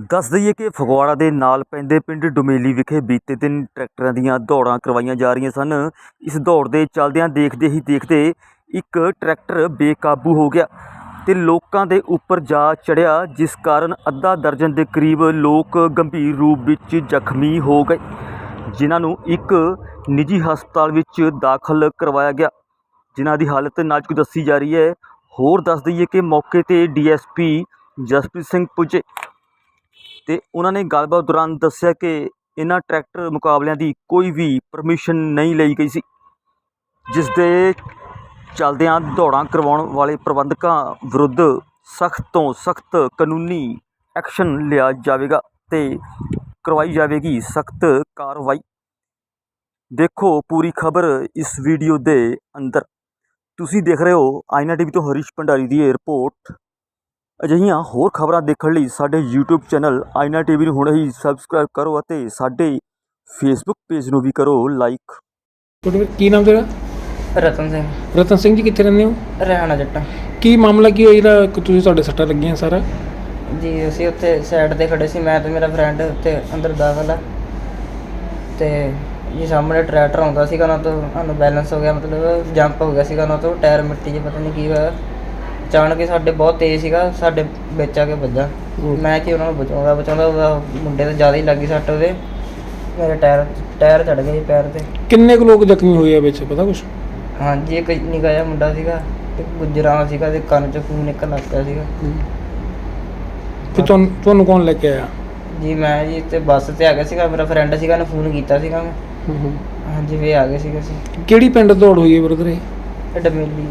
ਦੱਸ ਦਈਏ ਕਿ ਫਗਵਾੜਾ ਦੇ ਨਾਲ ਪੈਂਦੇ ਪਿੰਡ ਡੁਮੇਲੀ ਵਿਖੇ ਬੀਤੇ ਦਿਨ ਟਰੈਕਟਰਾਂ ਦੀਆਂ ਦੌੜਾਂ ਕਰਵਾਈਆਂ ਜਾ ਰਹੀਆਂ ਸਨ। ਇਸ ਦੌੜ ਦੇ ਚੱਲਦਿਆਂ ਦੇਖਦੇ ਹੀ ਦੇਖਦੇ ਇੱਕ ਟਰੈਕਟਰ ਬੇਕਾਬੂ ਹੋ ਗਿਆ ਤੇ ਲੋਕਾਂ ਦੇ ਉੱਪਰ ਜਾ ਚੜਿਆ, ਜਿਸ ਕਾਰਨ ਅੱਧਾ ਦਰਜਨ ਦੇ ਕਰੀਬ ਲੋਕ ਗੰਭੀਰ ਰੂਪ ਵਿੱਚ ਜ਼ਖਮੀ ਹੋ ਗਏ, ਜਿਨ੍ਹਾਂ ਨੂੰ ਇੱਕ ਨਿੱਜੀ ਹਸਪਤਾਲ ਵਿੱਚ ਦਾਖਲ ਕਰਵਾਇਆ ਗਿਆ। ਜਿਨ੍ਹਾਂ ਦੀ ਹਾਲਤ ਨਾਜ਼ੁਕ ਦੱਸੀ ਜਾ ਰਹੀ ਹੈ। ਹੋਰ ਦੱਸ ਦਈਏ ਕਿ ਮੌਕੇ ਤੇ ਡੀਐਸਪੀ ਜਸਪ੍ਰੀਤ ਸਿੰਘ ਪੁੱਜੇ ਤੇ ਉਹਨਾਂ ਨੇ ਗੱਲਬਾਤ ਦੌਰਾਨ ਦੱਸਿਆ ਕਿ ਇਹਨਾਂ ਟਰੈਕਟਰ ਮੁਕਾਬਲਿਆਂ ਦੀ ਕੋਈ ਵੀ ਪਰਮਿਸ਼ਨ ਨਹੀਂ ਲਈ ਗਈ ਸੀ, ਜਿਸ ਦੇ ਚਲਦਿਆਂ ਦੌੜਾਂ ਕਰਵਾਉਣ ਵਾਲੇ ਪ੍ਰਬੰਧਕਾਂ ਵਿਰੁੱਧ ਸਖਤ ਤੋਂ ਸਖਤ ਕਾਨੂੰਨੀ ਐਕਸ਼ਨ ਲਿਆ ਜਾਵੇਗਾ ਤੇ ਕਰਵਾਈ ਜਾਵੇਗੀ ਸਖਤ ਕਾਰਵਾਈ। ਦੇਖੋ ਪੂਰੀ ਖਬਰ ਇਸ ਵੀਡੀਓ ਦੇ ਅੰਦਰ। ਤੁਸੀਂ ਦੇਖ ਰਹੇ ਹੋ ਆਈਨਾ ਟੀਵੀ ਤੋਂ ਹਰੀਸ਼ ਭੰਡਾਰੀ ਦੀ ਰਿਪੋਰਟ। ਅਜਿਹੀਆਂ ਹੋਰ ਖਬਰਾਂ ਦੇਖਣ ਲਈ ਸਾਡੇ YouTube ਚੈਨਲ ਆਈਨਾ ਟੀਵੀ ਨੂੰ ਹੁਣੇ ਹੀ ਸਬਸਕ੍ਰਾਈਬ ਕਰੋ ਅਤੇ ਸਾਡੇ Facebook ਪੇਜ ਨੂੰ ਵੀ ਕਰੋ ਲਾਈਕ ਤੁਹਾਡੇ ਵੀਰ ਕੀ ਨਾਮ ਤੇਰਾ? ਰਤਨ ਸਿੰਘ। ਰਤਨ ਸਿੰਘ ਜੀ ਕਿੱਥੇ ਰਹਿੰਦੇ ਹੋ? ਰਹਿਣਾ ਜੱਟਾਂ। ਕੀ ਮਾਮਲਾ ਕੀ ਹੋਇਆ ਜਿਹੜਾ ਕਿ ਤੁਸੀਂ ਤੁਹਾਡੇ ਸੱਟਾਂ ਲੱਗੀਆਂ ਸਾਰਾ? ਜੀ ਅਸੀਂ ਉੱਥੇ ਸਾਈਡ ਤੇ ਖੜੇ ਸੀ ਮੈਂ ਤੇ ਮੇਰਾ ਫਰੈਂਡ ਉੱਥੇ ਅੰਦਰ ਦਾਖਲ ਆ। ਤੇ ਜੀ ਸਾਹਮਣੇ ਟਰੈਕਟਰ ਆਉਂਦਾ ਸੀਗਾ ਨਾ ਤੋਂ ਸਾਨੂੰ ਬੈਲੈਂਸ ਹੋ ਗਿਆ ਮਤਲਬ ਜੰਪ ਹੋ ਗਿਆ ਸੀਗਾ ਨਾ ਤੋਂ ਟਾਇਰ ਮਿੱਟੀ 'ਚ ਪਤਾ ਨਹੀਂ ਕੀ ਹੋਇਆ। ਅਚਾਨਕ ਹੀ ਸਾਡੇ ਬਹੁਤ ਤੇਜ਼ ਸੀਗਾ ਸਾਡੇ ਵਿੱਚ ਆ ਕੇ ਵੱਜਾ। ਮੈਂ ਕਿ ਉਹਨਾਂ ਨੂੰ ਬਚਾਉਂਦਾ ਬਚਾਉਂਦਾ ਉਹਦਾ ਮੁੰਡੇ ਤੇ ਜ਼ਿਆਦਾ ਹੀ ਲੱਗੀ ਸੱਟ ਉਹਦੇ। ਮੇਰੇ ਟਾਇਰ ਟਾਇਰ ਚੜ ਗਿਆ ਜੀ ਪੈਰ ਤੇ। ਕਿੰਨੇ ਕੁ ਲੋਕ ਜ਼ਖਮੀ ਹੋਏ ਆ ਵਿੱਚ ਪਤਾ ਕੁਛ? ਹਾਂਜੀ ਇੱਕ ਨਿੱਕਾ ਜਿਹਾ ਮੁੰਡਾ ਸੀਗਾ ਇੱਕ ਗੁਜਰਾਂ ਸੀਗਾ ਤੇ ਕੰਨ 'ਚ ਖੂਨ ਨਿਕਲ ਲੱਗ ਪਿਆ ਸੀਗਾ। ਤੇ ਤੁਹਾਨੂੰ ਤੁਹਾਨੂੰ ਕੌਣ ਲੈ ਕੇ ਆਇਆ? ਜੀ ਮੈਂ ਜੀ ਤੇ ਬੱਸ ਤੇ ਆ ਗਿਆ ਸੀਗਾ ਮੇਰਾ ਫਰੈਂਡ ਸੀਗਾ ਉਹਨੇ ਫੋਨ ਕੀਤਾ ਸੀਗਾ ਮੈਂ। ਹਾਂਜੀ ਵੀ ਆ ਗਏ ਸੀਗੇ ਅਸੀਂ। ਕਿਹੜੀ ਪਿੰਡ ਦੌੜ ਹੋਈ ਹੈ ਬ੍ਰਦਰ ਇਹ? ਇਹ ਡਮੇਲੀ।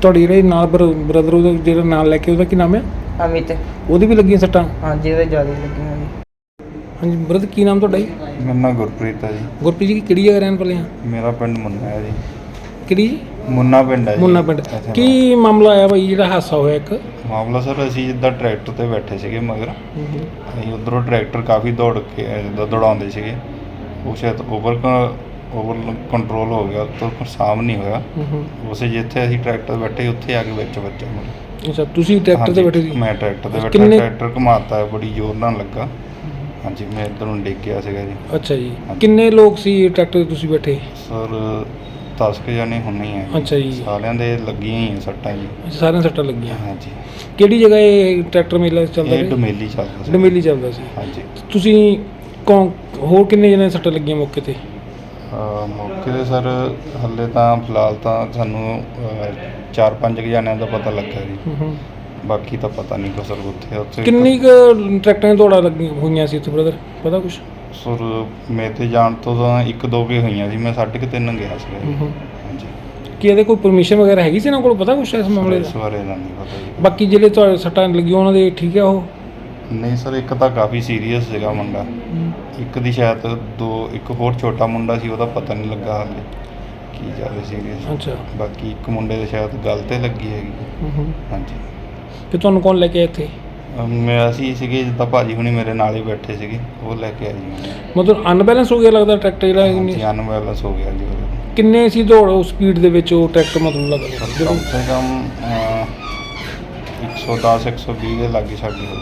ਤੁਹਾਡੀ ਜਿਹੜੇ ਨਾਲ ਬ੍ਰਦਰ ਉਹਦਾ ਜਿਹੜਾ ਨਾਲ ਲੈ ਕੇ ਉਹਦਾ ਕੀ ਨਾਮ ਹੈ ਅਮਿਤ। ਉਹਦੀ ਵੀ ਲੱਗੀਆਂ ਸੱਟਾਂ? ਹਾਂਜੀ ਉਹਦੇ ਜ਼ਿਆਦਾ ਹੀ ਲੱਗੀਆਂ ਜੀ। ਹਾਂਜੀ ਬ੍ਰਦਰ ਕੀ ਨਾਮ ਤੁਹਾਡਾ ਜੀ? ਮੇਰਾ ਨਾਮ ਗੁਰਪ੍ਰੀਤ ਹੈ ਜੀ। ਗੁਰਪ੍ਰੀਤ ਜੀ ਕਿਹੜੀ ਜਗ੍ਹਾ ਰਹਿਣ ਵਾਲੇ ਆ? ਮੇਰਾ ਪਿੰਡ ਮੁੰਨਾ ਹੈ ਜੀ। ਕਿਹੜੀ ਜੀ? ਮੁੰਨਾ ਪਿੰਡ ਹੈ ਜੀ। ਮੁੰਨਾ ਪਿੰਡ। ਇੱਥੇ ਕੀ ਮਾਮਲਾ ਆਇਆ ਭਾਈ ਜਿਹੜਾ ਹਾਦਸਾ ਹੋਇਆ ਇੱਕ? ਮਾਮਲਾ ਸਰ ਅਸੀਂ ਜਿੱਦਾਂ ਟਰੈਕਟਰ ਤੇ ਬੈਠੇ ਸੀਗੇ ਮਗਰ। ਅਸੀਂ ਉਧਰੋਂ ਟਰੈਕਟਰ ਕਾਫੀ ਦੌੜ ਕੇ ਜਿੱਦਾਂ ਦੌੜਾਉਂਦੇ ਸੀਗੇ। ਉਹ ਸ਼ਾਇਦ ਓਵਰ ਓਵਰ ਕੰਟਰੋਲ ਹੋ ਗਿਆ ਤੋਂ ਸਾਮ ਨਹੀਂ ਹੋਇਆ। ਉਸੇ ਜਿੱਥੇ ਅਸੀਂ ਟਰੈਕਟਰ ਬੈਠੇ ਉੱਥੇ ਆ ਕੇ ਵਿੱਚ ਮੁੰਡਾ। ਅੱਛਾ ਤੁਸੀਂ ਟਰੈਕਟਰ ਤੇ ਬੈਠੇ ਸੀ? ਮੈਂ ਟਰੈਕਟਰ ਤੇ ਬੈਠਾ ਕਿੰਨੇ- ਟਰੈਕਟਰ ਘੁਮਾਤਾ ਬੜੀ ਜ਼ੋਰ ਨਾਲ ਲੱਗਾ। ਹਾਂਜੀ ਮੈਂ ਇੱਧਰ ਨੂੰ ਡਿੱਗ ਗਿਆ ਸੀਗਾ ਜੀ। ਅੱਛਾ ਜੀ। ਹਾਂਜੀ। ਕਿੰਨੇ ਲੋਕ ਸੀ ਟਰੈਕਟਰ ਤੇ ਤੁਸੀਂ ਬੈਠੇ? ਸਰ 10 ਕੁ ਜਾਣੇ ਹੁੰਨੇ ਆ। ਅੱਛਾ ਜੀ। ਸਾਰਿਆਂ ਦੇ ਲੱਗੀਆਂ ਹੀ ਆ ਸੱਟਾਂ ਜੀ। ਅੱਛਾ, ਸਾਰਿਆਂ ਨੂੰ ਸੱਟਾਂ ਲੱਗੀਆਂ। ਹਾਂਜੀ। ਕਿਹੜੀ ਜਗ੍ਹਾ ਇਹ ਟਰੈਕਟਰ ਮੇਲਾ ਚੱਲਦਾ ਇਹ ਹੈ ਡਮੇਲੀ ਚੱਲਦਾ ਸੀ। ਡਮੇਲੀ ਚੱਲਦਾ ਸੀ। ਹਾਂਜੀ। ਤੁਸੀਂ ਕੌਣ ਹੋਰ ਕਿੰਨੇ ਜਣੇ ਸੱਟਾਂ ਲੱਗੀਆਂ ਮੌਕੇ ਤੇ? ਮੌਕੇ ਤੇ ਸਰ ਹੱਲੇ ਤਾਂ ਫਿਲਹਾਲ ਤਾਂ ਸਾਨੂੰ ਅਹ, ਚਾਰ ਪੰਜ ਕੁ ਜਣਿਆਂ ਦਾ ਪਤਾ ਲੱਗਾ ਜੀ। ਬਾਕੀ ਤਾਂ ਪਤਾ ਨਹੀਂ ਕੋ ਸਰ ਉੱਥੇ ਉੱਥੇ ਕਿੰਨੀ ਕੁ ਟਰੈਕਟਰਾਂ ਦੀਆਂ ਦੌੜਾਂ ਲੱਗੀਆਂ ਹੋਈਆਂ ਸੀ ਉੱਥੇ ਬ੍ਰਦਰ ਪਤਾ ਕੁਛ? ਸਰ ਮੇਰੇ ਤੇ ਜਾਣ ਤੋਂ ਤਾਂ ਇੱਕ ਦੋ ਕੇ ਹੋਈਆਂ ਸੀ ਮੈਂ ਸਾਢੇ ਕੁ ਤਿੰਨ ਗਿਆ ਸੀ। ਹਾਂਜੀ। ਕੀ ਇਹਦੇ ਕੋਈ ਪਰਮਿਸ਼ਨ ਵਗੈਰਾ ਹੈਗੀ ਸੀ ਇਹਨਾਂ ਕੋਲ? ਪਤਾ ਕੁਛ ਇਸ ਮਾਮਲੇ ਇਸ ਦਾ? ਬਾਰੇ ਤਾਂ ਨਹੀਂ ਪਤਾ ਜੀ। ਬਾਕੀ ਜਿਹੜੇ ਤੁਹਾਡੇ ਸੱਟਾਂ ਲੱਗੀਆਂ ਉਹਨਾਂ ਦੇ ਠੀਕ ਆ ਉਹ? ਨਹੀਂ ਸਰ ਇੱਕ ਤਾਂ ਕਾਫੀ ਸੀਰੀਅਸ ਸੀਗਾ ਮੁੰਡਾ। ਇੱਕ ਦੀ ਸ਼ਾਇਦ ਦੋ ਇੱਕ ਹੋਰ ਛੋਟਾ ਮੁੰਡਾ ਸੀ ਉਹਦਾ ਪਤਾ ਨਹੀਂ ਲੱਗਾ ਹਾਲੇ ਕੀ ਜ਼ਿਆਦਾ ਸੀਰੀਅਸ ਅੱਛਾ। ਬਾਕੀ ਇੱਕ ਮੁੰਡੇ ਦੇ ਸ਼ਾਇਦ ਗੱਲ ਤੇ ਲੱਗੀ ਹੈਗੀ। ਹਾਂਜੀ। ਤੇ ਤੁਹਾਨੂੰ ਕੌਣ ਲੈ ਕੇ ਆਇਆ ਇੱਥੇ? ਅਮ ਮੈਂ ਅਸੀਂ ਸੀਗੇ ਜਿੱਦਾਂ ਭਾਜੀ ਹੁਣੀ ਮੇਰੇ ਨਾਲ ਹੀ ਬੈਠੇ ਸੀਗੇ ਉਹ ਲੈ ਕੇ ਆਏ ਜੀ। ਮਤਲਬ ਅਨਬੈਲੈਂਸ ਹੋ ਗਿਆ ਲੱਗਦਾ ਟਰੈਕਟਰ ਜਿਹੜਾ ਹਾਂਜੀ ਅਨਬੈਲੈਂਸ ਹੋ ਗਿਆ ਜੀ ਉਹਦਾ। ਕਿੰਨੇ ਸੀ ਦੌੜ ਉਸ ਸਪੀਡ ਦੇ ਵਿੱਚ ਉਹ ਟਰੈਕਟਰ ਮਤਲਬ ਲੱਗਦਾ ਕਮ ਸੇ ਕਮ ਅਹ, 110 120 ਦੇ ਲਾਗੇ ਸਾਡੀ ਹੋ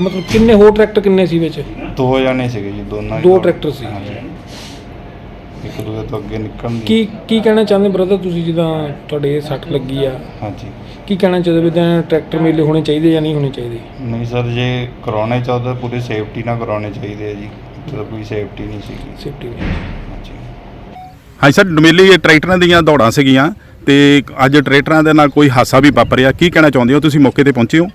ਮਤਲਬ ਕਿੰਨੇ ਹੋਰ ਟਰੈਕਟਰ ਕਿੰਨੇ ਸੀ ਵਿੱਚ? ਦੋ ਜਣੇ ਸੀਗੇ ਜੀ ਦੋਨਾਂ ਹੀ ਦੋ ਦੌੜ- ਟਰੈਕਟਰ ਸੀ। ਹਾਂਜੀ। ਇੱਕ ਦੂਜੇ ਤੋਂ ਅੱਗੇ ਨਿਕਲਣ ਦੀ। ਕੀ ਕੀ ਕਹਿਣਾ ਚਾਹੁੰਦੇ ਬ੍ਰਦਰ ਤੁਸੀਂ ਜਿੱਦਾਂ ਤੁਹਾਡੇ ਸੱਟ ਲੱਗੀ ਆ? ਹਾਂਜੀ। ਕੀ ਕਹਿਣਾ ਚਾਹੁੰਦੇ ਵੀ ਤਾਂ ਟਰੈਕਟਰ ਮੇਲੇ ਹੋਣੇ ਚਾਹੀਦੇ ਜਾਂ ਨਹੀਂ ਹੋਣੇ ਚਾਹੀਦੇ? ਨਹੀਂ ਸਰ ਜੇ ਕਰਾਉਣੇ ਚਾਹੁੰਦੇ ਪੂਰੀ ਸੇਫਟੀ ਨਾਲ ਕਰਾਉਣੇ ਚਾਹੀਦੇ ਆ ਜੀ। ਇੱਥੇ ਤਾਂ ਕੋਈ ਸੇਫਟੀ ਨਹੀਂ ਸੀਗੀ। ਸੇਫਟੀ ਹਾਂਜੀ। ਹਾਂਜੀ ਸਰ ਡਮੇਲੀ ਇਹ ਟਰੈਕਟਰਾਂ ਦੀਆਂ ਦੌੜਾਂ ਸੀਗੀਆਂ ਤੇ ਅੱਜ ਟਰੈਕਟਰਾਂ ਦੇ ਨਾਲ ਕੋਈ ਹਾਦਸਾ ਵੀ ਵਾਪਰਿਆ। ਕੀ ਕਹਿਣਾ ਚਾਹੁੰਦੇ ਹੋ ਤੁਸੀਂ ਮੌਕੇ ਤੇ ਪਹੁੰਚੇ ਹੋ?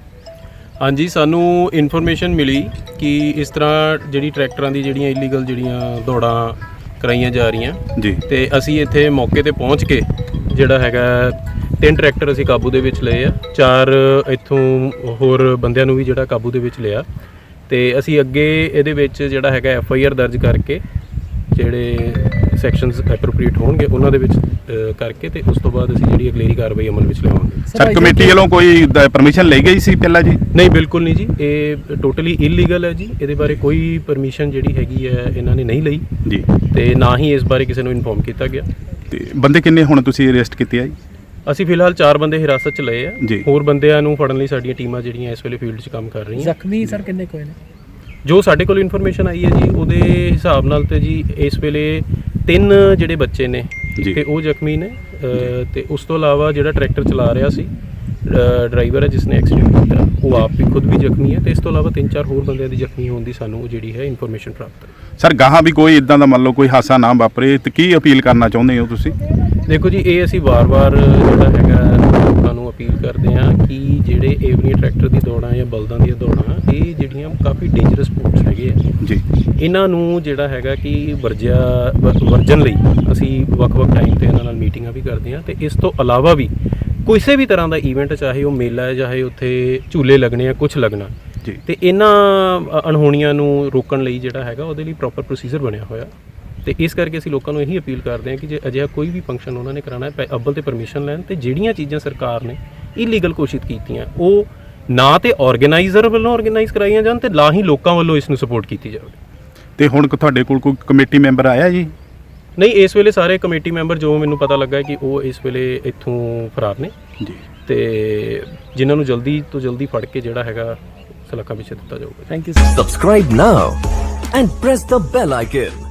ਹਾਂਜੀ ਸਾਨੂੰ ਇਨਫੋਰਮੇਸ਼ਨ ਮਿਲੀ ਕਿ ਇਸ ਤਰ੍ਹਾਂ ਜਿਹੜੀ ਟਰੈਕਟਰਾਂ ਦੀ ਜਿਹੜੀਆਂ ਇਲੀਗਲ ਜਿਹੜੀਆਂ ਦੌੜਾਂ ਕਰਾਈਆਂ ਜਾ ਰਹੀਆਂ। ਜੀ। ਤੇ ਅਸੀਂ ਇੱਥੇ ਮੌਕੇ ਤੇ ਪਹੁੰਚ ਕੇ ਜਿਹੜਾ ਹੈਗਾ ਤਿੰਨ ਟਰੈਕਟਰ ਅਸੀਂ ਕਾਬੂ ਦੇ ਵਿੱਚ ਲਏ ਆ। ਚਾਰ ਇੱਥੋਂ ਹੋਰ ਬੰਦਿਆਂ ਨੂੰ ਵੀ ਜਿਹੜਾ ਕਾਬੂ ਦੇ ਵਿੱਚ ਲਿਆ। ਤੇ ਅਸੀਂ ਅੱਗੇ ਇਹਦੇ ਵਿੱਚ ਜਿਹੜਾ ਹੈਗਾ ਐਫ ਆਈ ਆਰ ਦਰਜ ਕਰਕੇ ਜਿਹੜੇ ਸੈਕਸ਼ਨਸ ਐਪਰੋਪ੍ਰੀਏਟ ਹੋਣਗੇ ਉਹਨਾਂ ਦੇ ਵਿੱਚ ਅ, ਕਰਕੇ ਤੇ ਉਸ ਤੋਂ ਬਾਅਦ ਅਸੀਂ ਜਿਹੜੀ ਅਗਲੇਰੀ ਕਾਰਵਾਈ ਅਮਲ ਵਿੱਚ ਲਿਆਵਾਂਗੇ। ਸਰ ਕਮੇਟੀ ਵੱਲੋਂ ਕੋਈ ਪਰਮਿਸ਼ਨ ਲਈ ਗਈ ਸੀ ਪਹਿਲਾਂ ਜੀ? ਨਹੀਂ ਬਿਲਕੁਲ ਨਹੀਂ ਜੀ। ਇਹ ਟੋਟਲੀ ਇਲੀਗਲ ਹੈ ਜੀ। ਇਹਦੇ ਬਾਰੇ ਕੋਈ ਪਰਮਿਸ਼ਨ ਜਿਹੜੀ ਹੈਗੀ ਹੈ ਇਹਨਾਂ ਨੇ ਨਹੀਂ ਲਈ। ਜੀ। ਤੇ ਨਾ ਹੀ ਇਸ ਬਾਰੇ ਕਿਸੇ ਨੂੰ ਇਨਫੋਰਮ ਕੀਤਾ ਗਿਆ। ਤੇ ਬੰਦੇ ਕਿੰਨੇ ਹੁਣ ਤੁਸੀਂ ਅਰੈਸਟ ਕੀਤੇ ਆ ਜੀ? ਅਸੀਂ ਫਿਲਹਾਲ 4 ਬੰਦੇ ਹਿਰਾਸਤ 'ਚ ਲਏ ਆ। ਜੀ। ਹੋਰ ਬੰਦਿਆਂ ਨੂੰ ਫੜਨ ਲਈ ਸਾਡੀਆਂ ਟੀਮਾਂ ਜਿਹੜੀਆਂ ਇਸ ਵੇਲੇ ਫੀਲਡ 'ਚ ਕੰਮ ਕਰ ਰਹੀਆਂ। ਜ਼ਖਮੀ ਸਰ ਕਿੰਨੇ ਕੋਈ ਨੇ? ਜੋ ਸਾਡੇ ਕੋਲ ਇਨਫੋਰਮੇਸ਼ਨ ਆਈ ਹੈ ਜੀ ਉਹਦੇ ਹਿਸਾਬ ਨਾਲ ਤੇ ਜੀ ਇਸ ਵੇਲੇ ਤਿੰਨ ਜਿਹੜੇ ਬੱਚੇ ਨੇ। ਤੇ ਉਹ ਜ਼ਖਮੀ ਨੇ ਤੇ ਉਸ ਤੋਂ ਇਲਾਵਾ ਜਿਹੜਾ ਟਰੈਕਟਰ ਚਲਾ ਰਿਹਾ ਸੀ ਡਰਾਈਵਰ ਹੈ ਜਿਸ ਨੇ ਐਕਸੀਡੈਂਟ ਕੀਤਾ ਉਹ ਆਪ ਵੀ ਖੁਦ ਵੀ ਜ਼ਖਮੀ ਹੈ ਤੇ ਇਸ ਤੋਂ ਇਲਾਵਾ ਤਿੰਨ ਚਾਰ ਹੋਰ ਬੰਦਿਆਂ ਦੀ ਜ਼ਖਮੀ ਹੋਣ ਦੀ ਸਾਨੂੰ ਜਿਹੜੀ ਹੈ ਇਨਫੋਰਮੇਸ਼ਨ ਪ੍ਰਾਪਤ ਹੈ। ਸਰ ਗਾਹਾਂ ਵੀ ਕੋਈ ਇਦਾਂ ਦਾ ਮੰਨ ਲਓ ਕੋਈ ਹਾਸਾ ਨਾ ਵਾਪਰੇ ਤੇ ਕੀ ਅਪੀਲ ਕਰਨਾ ਚਾਹੁੰਦੇ ਹੋ ਤੁਸੀਂ? ਦੇਖੋ ਜੀ ਇਹ ਅਸੀਂ ਵਾਰ-ਵਾਰ ਜਿਹੜਾ ਹੈਗਾ ਲੋਕਾਂ ਨੂੰ ਅਪੀਲ ਕਰਦੇ ਹਾਂ ਕਿ ਜਿਹੜੇ ਏਵਨੀ ਟਰੈਕਟਰ ਦੀ ਦੌੜਾਂ ਜਾਂ ਬਲਦਾਂ ਦੀਆਂ ਦੌੜਾਂ ਇਹ ਜਿਹੜੀਆਂ ਕਾਫੀ ਡੇਂਜਰਸ ਸਪੋਰਟਸ ਹੈਗੇ ਆ। ਜੀ। ਇਹਨਾਂ ਨੂੰ ਜਿਹੜਾ ਹੈਗਾ ਕਿ ਵਰਜਿਆ ਵਰਜਨ ਲਈ ਅਸੀਂ ਵੱਖ-ਵੱਖ ਟਾਈਮ ਤੇ ਇਹਨਾਂ ਨਾਲ ਮੀਟਿੰਗਾਂ ਵੀ ਕਰਦੇ ਹਾਂ ਤੇ ਇਸ ਤੋਂ ਇਲਾਵਾ ਵੀ ਕਿਸੇ ਵੀ ਤਰ੍ਹਾਂ ਦਾ ਇਵੈਂਟ ਚਾਹੇ ਉਹ ਮੇਲਾ ਹੈ ਚਾਹੇ ਉੱਥੇ ਝੂਲੇ ਲੱਗਣੇ ਆ ਕੁਝ ਲੱਗਣਾ ਜੀ। ਤੇ ਇਹਨਾਂ ਅਣਹੋਣੀਆਂ ਨੂੰ ਰੋਕਣ ਲਈ ਜਿਹੜਾ ਹੈਗਾ ਉਹਦੇ ਲਈ ਪ੍ਰੋਪਰ ਪ੍ਰੋਸੀਜਰ ਬਣਿਆ ਹੋਇਆ। ਤੇ ਇਸ ਕਰਕੇ ਅਸੀਂ ਲੋਕਾਂ ਨੂੰ ਇਹੀ ਅਪੀਲ ਕਰਦੇ ਹਾਂ ਕਿ ਜੇ ਅਜਿਹਾ ਕੋਈ ਵੀ ਫੰਕਸ਼ਨ ਉਹਨਾਂ ਨੇ ਕਰਾਣਾ ਹੈ ਅੱਵਲ ਤੇ ਪਰਮਿਸ਼ਨ ਲੈਣ ਤੇ ਜਿਹੜੀਆਂ ਚੀਜ਼ਾਂ ਸਰਕਾਰ ਨੇ ਇਲੀਗਲ ਘੋਸ਼ਿਤ ਕੀਤੀਆਂ ਉਹ ਨਾ ਤੇ ਆਰਗੇਨਾਈਜ਼ਰ ਵੱਲੋਂ ਆਰਗੇਨਾਈਜ਼ ਕਰਾਈਆਂ ਜਾਣ ਤੇ ਨਾ ਹੀ ਲੋਕਾਂ ਵੱਲੋਂ ਇਸ ਨੂੰ ਸਪੋਰਟ ਕੀਤੀ ਜਾਵੇ। ਤੇ ਹੁਣ ਕੋ ਤੁਹਾਡੇ ਕੋਲ ਕੋਈ ਕਮੇਟੀ ਮੈਂਬਰ ਆਇਆ ਜੀ? ਨਹੀਂ ਇਸ ਵੇਲੇ ਸਾਰੇ ਕਮੇਟੀ ਮੈਂਬਰ ਜੋ ਮੈਨੂੰ ਪਤਾ ਲੱਗਾ ਹੈ ਕਿ ਉਹ ਇਸ ਵੇਲੇ ਇੱਥੋਂ ਫਰਾਰ ਨੇ। ਜੀ। ਤੇ ਜਿਨ੍ਹਾਂ ਨੂੰ ਜਲਦੀ ਤੋਂ ਜਲਦੀ ਫੜ ਕੇ ਜਿਹੜਾ ਹੈਗਾ ਸਲਾਖਾਂ ਪਿੱਛੇ ਦਿੱਤਾ ਜਾਊਗਾ। Thank you Subscribe now and press the bell icon.